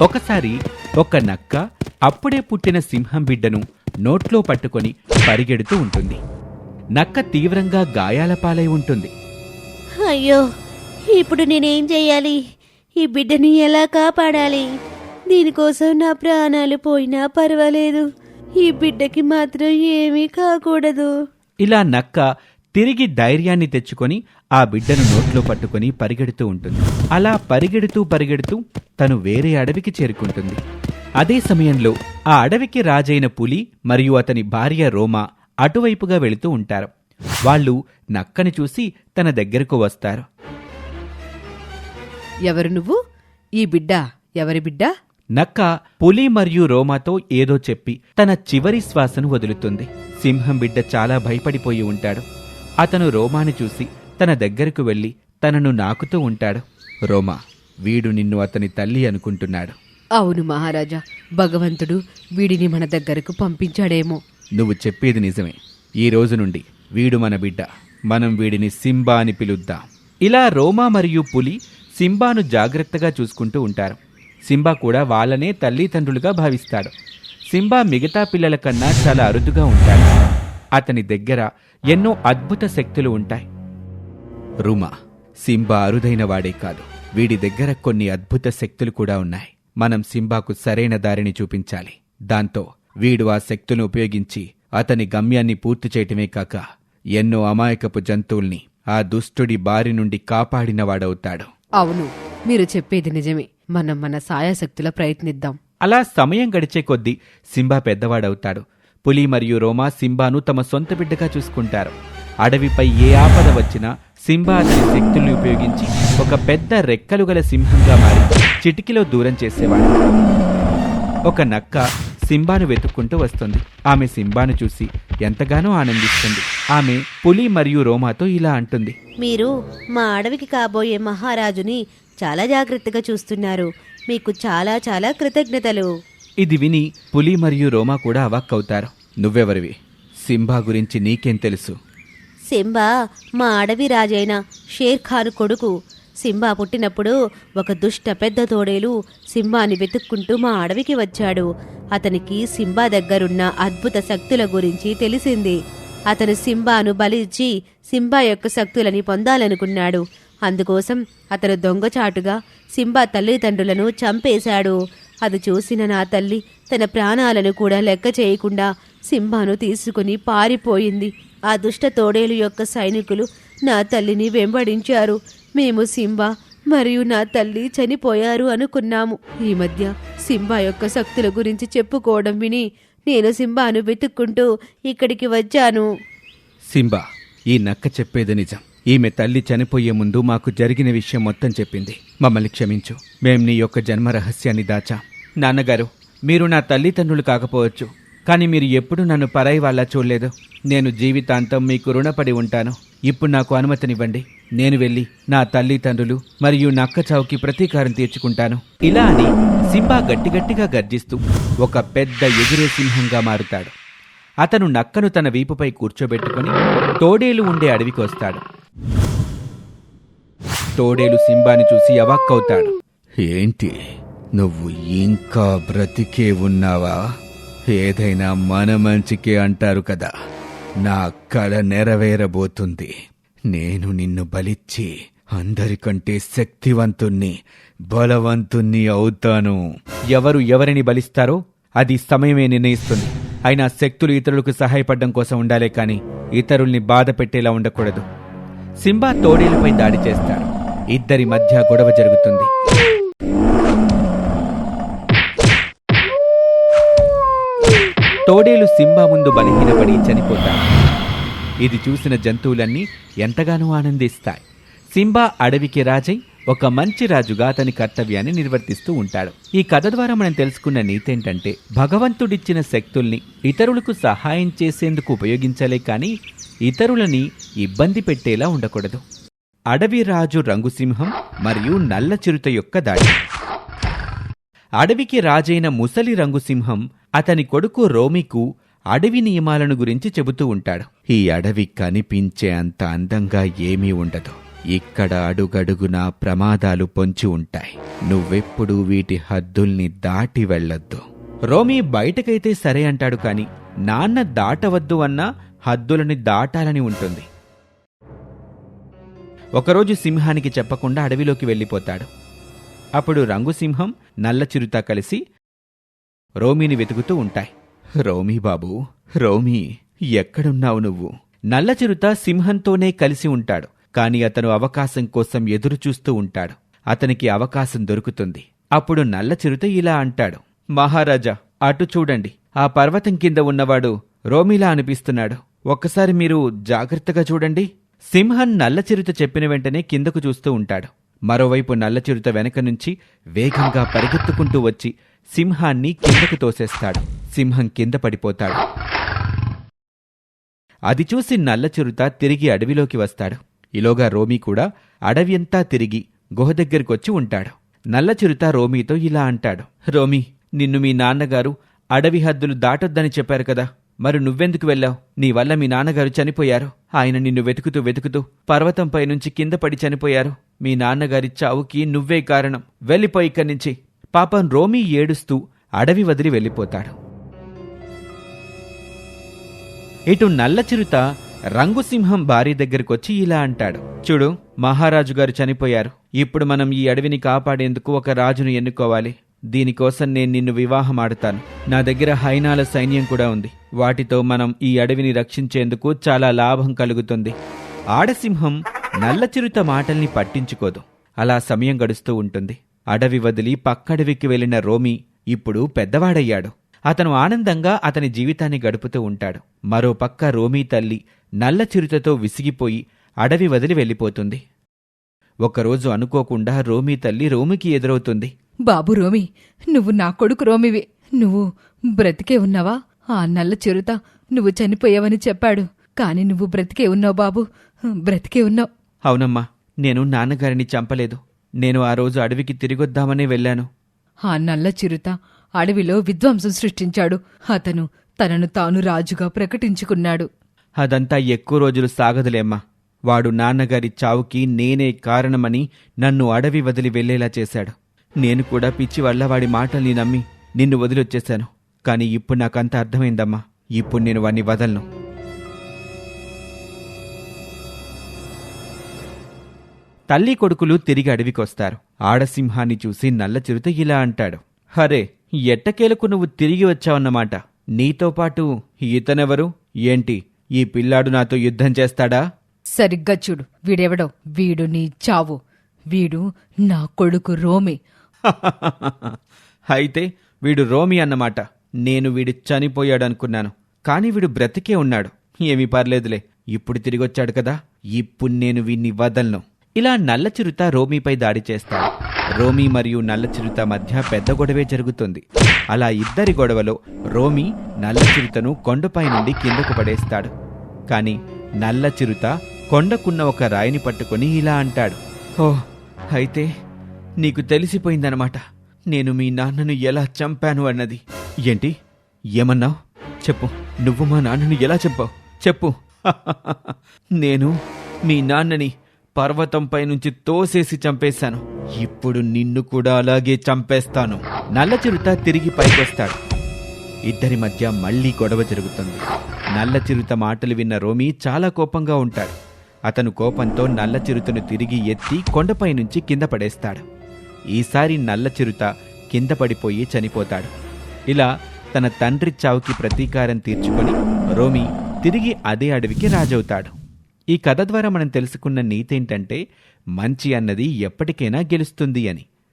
ఒకసారి ఒక నక్క అప్పుడే పుట్టిన సింహం బిడ్డను నోట్లో పట్టుకొని పరిగెడుతూ ఉంటుంది. నక్క తీవ్రంగా గాయాల పాలై ఉంటుంది. అయ్యో ఇప్పుడు నేనేం చెయ్యాలి ఈ బిడ్డని ఎలా కాపాడాలి? దీనికోసం నా ప్రాణాలు పోయినా పర్వాలేదు. ఈ బిడ్డకి మాత్రం ఏమీ కాకూడదు. ఇలా నక్క తిరిగి ధైర్యాన్ని తెచ్చుకొని ఆ బిడ్డను నోట్లో పట్టుకొని పరిగెడుతూ ఉంటుంది. అలా పరిగెడుతూ పరిగెడుతూ తను వేరే అడవికి చేరుకుంటుంది. అదే సమయంలో ఆ అడవికి రాజైన పులి మరియు అతని భార్య రోమా అటువైపుగా వెళుతూ ఉంటారు. వాళ్ళు నక్కని చూసి తన దగ్గరకు వస్తారు. ఎవరు నువ్వు? ఈ బిడ్డ ఎవరి బిడ్డ? నక్క పులి మరియు రోమాతో ఏదో చెప్పి తన చివరి శ్వాసను వదులుతుంది. సింహం బిడ్డ చాలా భయపడిపోయి ఉంటాడు. అతను రోమాని చూసి తన దగ్గరకు వెళ్ళి తనను నాకుతూ ఉంటాడు. రోమా వీడు నిన్ను అతని తల్లి అనుకుంటున్నాడు. అవును మహారాజా భగవంతుడు వీడిని మన దగ్గరకు పంపించాడేమో. నువ్వు చెప్పేది నిజమే. ఈ రోజు నుండి వీడు మన బిడ్డ. మనం వీడిని సింబా అని పిలుద్దాం. ఇలా రోమా మరియు పులి సింబాను జాగ్రత్తగా చూసుకుంటూ ఉంటారు. సింబా కూడా వాళ్ళనే తల్లిదండ్రులుగా భావిస్తాడు. సింబా మిగతా పిల్లల కన్నా చాలా అరుదుగా ఉంటాడు. అతని దగ్గర ఎన్నో అద్భుత శక్తులు ఉంటాయి. రుమా సింబా అరుదైన వాడే కాదు. వీడి దగ్గర కొన్ని అద్భుత శక్తులు కూడా ఉన్నాయి. మనం సింబాకు సరైన దారిని చూపించాలి. దాంతో వీడు ఆ శక్తులను ఉపయోగించి అతని గమ్యాన్ని పూర్తి చేయటమే కాక ఎన్నో అమాయకపు జంతువుల్ని ఆ దుష్టుడి బారి నుండి కాపాడినవాడవుతాడు. అవును మీరు చెప్పేది నిజమే. మనం మన సాయశక్తుల ప్రయత్నిద్దాం. అలా సమయం గడిచే కొద్దీ సింబా పెద్దవాడవుతాడు. పులి మరియు రోమా సింబాను తమ సొంత బిడ్డగా చూసుకుంటారు. అడవిపై ఏ ఆపద వచ్చినా సింబా అతని శక్తుల్ని ఉపయోగించి ఒక పెద్ద రెక్కలు గల సింహంగా మారి చిటికిలో దూరం చేసేవాడు. ఒక నక్క సింబాను వెతుక్కుంటూ వస్తుంది. ఆమె సింబాను చూసి ఎంతగానో ఆనందిస్తుంది. ఆమె పులి మరియు రోమాతో ఇలా అంటుంది. మీరు మా అడవికి కాబోయే మహారాజుని చాలా జాగ్రత్తగా చూస్తున్నారు. మీకు చాలా చాలా కృతజ్ఞతలు. ఇది విని పులి మరియు రోమా కూడా అవాక్కవుతారు. నువ్వెవరివి? సింబా గురించి నీకేం తెలుసు? సింబా మా అడవి రాజైన షేర్ ఖాన్ కొడుకు. సింబా పుట్టినప్పుడు ఒక దుష్ట పెద్ద తోడేలు సింబాని వెతుక్కుంటూ మా అడవికి వచ్చాడు. అతనికి సింబా దగ్గరున్న అద్భుత శక్తుల గురించి తెలిసింది. అతను సింబాను బలిచ్చి సింబా యొక్క శక్తులని పొందాలనుకున్నాడు. అందుకోసం అతను దొంగచాటుగా సింబా తల్లిదండ్రులను చంపేశాడు. అది చూసిన నా తల్లి తన ప్రాణాలను కూడా లెక్క చేయకుండా సింబాను తీసుకుని పారిపోయింది. ఆ దుష్ట తోడేలు యొక్క సైనికులు నా తల్లిని వెంబడించారు. మేము సింబా మరియు నా తల్లి చనిపోయారు అనుకున్నాము. ఈ మధ్య సింబా యొక్క శక్తుల గురించి చెప్పుకోవడం విని నేను సింబాను వెతుక్కుంటూ ఇక్కడికి వచ్చాను. సింబా ఈ నక్క చెప్పేది నిజం. ఈమె తల్లి చనిపోయే ముందు మాకు జరిగిన విషయం మొత్తం చెప్పింది. మమ్మల్ని క్షమించు. మేం నీ యొక్క జన్మ రహస్యాన్ని దాచాం. నాన్నగారు మీరు నా తల్లిదండ్రులు కాకపోవచ్చు. కానీ మీరు ఎప్పుడు నన్ను పరాయి వాళ్ళ చూడలేదు. నేను జీవితాంతం మీకు రుణపడి ఉంటాను. ఇప్పుడు నాకు అనుమతినివ్వండి. నేను వెళ్ళి నా తల్లిదండ్రులు మరియు నక్క చావుకి ప్రతీకారం తీర్చుకుంటాను. ఇలా అని సింబా గట్టిగట్టిగా గర్జిస్తూ ఒక పెద్ద ఎగిరే సింహంగా మారుతాడు. అతను నక్కను తన వీపుపై కూర్చోబెట్టుకుని తోడేలు ఉండే అడవికి వస్తాడు. తోడేలు సింబాని చూసి అవాక్కవుతాడు. ఏంటి? నువ్వు ఇంకా బ్రతికే ఉన్నావా? ఏదైనా మన మంచికే అంటారు కదా. నా కళ నెరవేరబోతుంది. నేను నిన్ను బలిచ్చి అందరికంటే శక్తివంతుణ్ణి బలవంతుణ్ణి అవుతాను. ఎవరు ఎవరిని బలిస్తారో అది సమయమే నిర్ణయిస్తుంది. అయినా శక్తులు ఇతరులకు సహాయపడడం కోసం ఉండాలే కానీ ఇతరుల్ని బాధ పెట్టేలా ఉండకూడదు. సింబా తోడేలపై దాడి చేస్తాడు. ఇద్దరి మధ్య గొడవ జరుగుతుంది. తోడేలు సింబా ముందు బలహీనపడి చనిపోతాయి. ఇది చూసిన జంతువులన్నీ ఎంతగానో ఆనందిస్తాయి. సింబా అడవికి రాజై ఒక మంచి రాజుగా అతని కర్తవ్యాన్ని నిర్వర్తిస్తూ ఉంటాడు. ఈ కథ ద్వారా మనం తెలుసుకున్న నీతేంటంటే భగవంతుడిచ్చిన శక్తుల్ని ఇతరులకు సహాయం చేసేందుకు ఉపయోగించాలే కానీ ఇతరులని ఇబ్బంది పెట్టేలా ఉండకూడదు. అడవి రాజు రంగుసింహం మరియు నల్ల చిరుత యొక్క దాడి. అడవికి రాజైన ముసలి రంగుసింహం అతని కొడుకు రోమికు అడవి నియమాలను గురించి చెబుతూ ఉంటాడు. ఈ అడవి కనిపించే అంత అందంగా ఏమీ ఉండదు. ఇక్కడ అడుగడుగునా ప్రమాదాలు పొంచి ఉంటాయి. నువ్వెప్పుడు వీటి హద్దుల్ని దాటి వెళ్ళొద్దు. రోమి బయటకైతే సరే అంటాడు కాని నాన్న దాటవద్దు అన్నా హద్దులని దాటాలని ఉంటుంది. ఒకరోజు సింహానికి చెప్పకుండా అడవిలోకి వెళ్ళిపోతాడు. అప్పుడు రంగు సింహం నల్ల చిరుత కలిసి రోమీని వెతుకుతూ ఉంటాయి. రోమీ బాబూ రోమీ ఎక్కడున్నావు నువ్వు? నల్ల చిరుత సింహంతోనే కలిసి ఉంటాడు కాని అతను అవకాశం కోసం ఎదురుచూస్తూ ఉంటాడు. అతనికి అవకాశం దొరుకుతుంది. అప్పుడు నల్ల చిరుత ఇలా అంటాడు. మహారాజా అటు చూడండి. ఆ పర్వతం కింద ఉన్నవాడు రోమిలా అనిపిస్తున్నాడు. ఒక్కసారి మీరు జాగ్రత్తగా చూడండి. సింహం నల్ల చిరుత చెప్పిన వెంటనే కిందకు చూస్తూ ఉంటాడు. మరోవైపు నల్ల చిరుత వెనక నుంచి వేగంగా పరిగెత్తుకుంటూ వచ్చి సింహాన్ని కిందకు తోసేస్తాడు. సింహం కింద పడిపోతాడు. అది చూసి నల్లచిరుత తిరిగి అడవిలోకి వస్తాడు. ఇలోగా రోమీ కూడా అడవి అంతా తిరిగి గుహ దగ్గరికొచ్చి ఉంటాడు. నల్లచిరుత రోమీతో ఇలా అంటాడు. రోమీ నిన్ను మీ నాన్నగారు అడవి హద్దులు దాటొద్దని చెప్పారు కదా. మరి నువ్వెందుకు వెళ్ళావు? నీ వల్ల మీ నాన్నగారు చనిపోయారు. ఆయన నిన్ను వెతుకుతూ వెతుకుతూ పర్వతంపై నుంచి కింద పడి చనిపోయారు. మీ నాన్నగారి చావుకి నువ్వే కారణం. వెళ్ళిపోయి ఇక్కడి నుంచి పాపం రోమీ ఏడుస్తూ అడవి వదిలి వెళ్ళిపోతాడు. ఇటు నల్ల చిరుత రంగుసింహం భార్య దగ్గరకొచ్చి ఇలా అంటాడు. చూడు మహారాజు గారు చనిపోయారు. ఇప్పుడు మనం ఈ అడవిని కాపాడేందుకు ఒక రాజును ఎన్నుకోవాలి. దీనికోసం నేను నిన్ను వివాహం ఆడతాను నా దగ్గర హైనాల సైన్యం కూడా ఉంది. వాటితో మనం ఈ అడవిని రక్షించేందుకు చాలా లాభం కలుగుతుంది. ఆడసింహం నల్ల చిరుత మాటల్ని పట్టించుకోదు. అలా సమయం గడుస్తూ ఉంటుంది. అడవి వదిలి పక్కడవికి వెళ్ళిన రోమి ఇప్పుడు పెద్దవాడయ్యాడు. అతను ఆనందంగా అతని జీవితాన్ని గడుపుతూ ఉంటాడు. మరో పక్క రోమీ తల్లి నల్ల చిరుతతో విసిగిపోయి అడవి వదిలి వెళ్ళిపోతుంది. ఒకరోజు అనుకోకుండా రోమీ తల్లి రోమికి ఎదురవుతుంది. బాబు రోమి నువ్వు నా కొడుకు రోమివి. నువ్వు బ్రతికే ఉన్నావా? ఆ నల్ల చిరుత నువ్వు చనిపోయావని చెప్పాడు. కాని నువ్వు బ్రతికే ఉన్నావు బాబు. బ్రతికే ఉన్నావు. అవునమ్మా నేను నాన్నగారిని చంపలేదు. నేను ఆ రోజు అడవికి తిరిగొద్దామనే వెళ్ళాను. ఆ నల్ల చిరుత అడవిలో విధ్వంసం సృష్టించాడు. అతను తనను తాను రాజుగా ప్రకటించుకున్నాడు. అదంతా ఎక్కువ రోజులు సాగదులేమ్మా వాడు నాన్నగారి చావుకి నేనే కారణమని నన్ను అడవి వదిలి వెళ్ళేలా చేశాడు. నేను కూడా పిచ్చి వల్ల వాడి మాటల్ని నమ్మి నిన్ను వదిలొచ్చేశాను. కానీ ఇప్పుడు నాకంత అర్థమైందమ్మా. ఇప్పుడు నేను వాణ్ణి వదలను. తల్లి కొడుకులు తిరిగి అడవికొస్తారు. ఆడసింహాన్ని చూసి నల్ల చిరుత ఇలా అంటాడు. హరే ఎట్టకేలకు నువ్వు తిరిగి వచ్చావన్నమాట? నీతో పాటు ఇతనెవరు? ఏంటి? ఈ పిల్లాడు నాతో యుద్ధం చేస్తాడా? సరిగ్గా చూడు వీడెవడో? వీడు నీ చావు. వీడు నా కొడుకు రోమి. అయితే వీడు రోమి అన్నమాట. నేను వీడు చనిపోయాడనుకున్నాను. కానీ వీడు బ్రతికే ఉన్నాడు. ఏమీ పర్లేదులే. ఇప్పుడు తిరిగొచ్చాడు కదా. ఇప్పుడు నేను వీణ్ణి వదలను. ఇలా నల్ల చిరుత రోమీపై దాడి చేస్తాడు. రోమీ మరియు నల్ల చిరుత మధ్య పెద్ద గొడవే జరుగుతుంది. అలా ఇద్దరి గొడవలో రోమీ నల్ల చిరుతను కొండపై నుండి కిందకు పడేస్తాడు. కాని నల్ల చిరుత కొండకున్న ఒక రాయిని పట్టుకొని ఇలా అంటాడు. ఓ అయితే నీకు తెలిసిపోయిందనమాట నేను మీ నాన్నను ఎలా చంపాను అన్నది. ఏంటి? ఏమన్నావు? చెప్పు. నువ్వు మా నాన్నను ఎలా చంపావు? చెప్పు. నేను మీ నాన్నని పర్వతంపై నుంచి తోసేసి చంపేశాను. ఇప్పుడు నిన్ను కూడా అలాగే చంపేస్తాను. నల్ల చిరుత తిరిగి పైకొస్తాడు. ఇద్దరి మధ్య మళ్ళీ గొడవ జరుగుతుంది. నల్ల చిరుత మాటలు విన్న రోమి చాలా కోపంగా ఉంటాడు. అతను కోపంతో నల్ల చిరుతను తిరిగి ఎత్తి కొండపై నుంచి కింద పడేస్తాడు. ఈసారి నల్ల చిరుత కింద పడిపోయి చనిపోతాడు. ఇలా తన తండ్రి చావుకి ప్రతీకారం తీర్చుకొని రోమి తిరిగి అదే అడవికి రాజవుతాడు. ఈ కథ ద్వారా మనం తెలుసుకున్న నీతేంటంటే మంచి అన్నది ఎప్పటికైనా గెలుస్తుంది అని.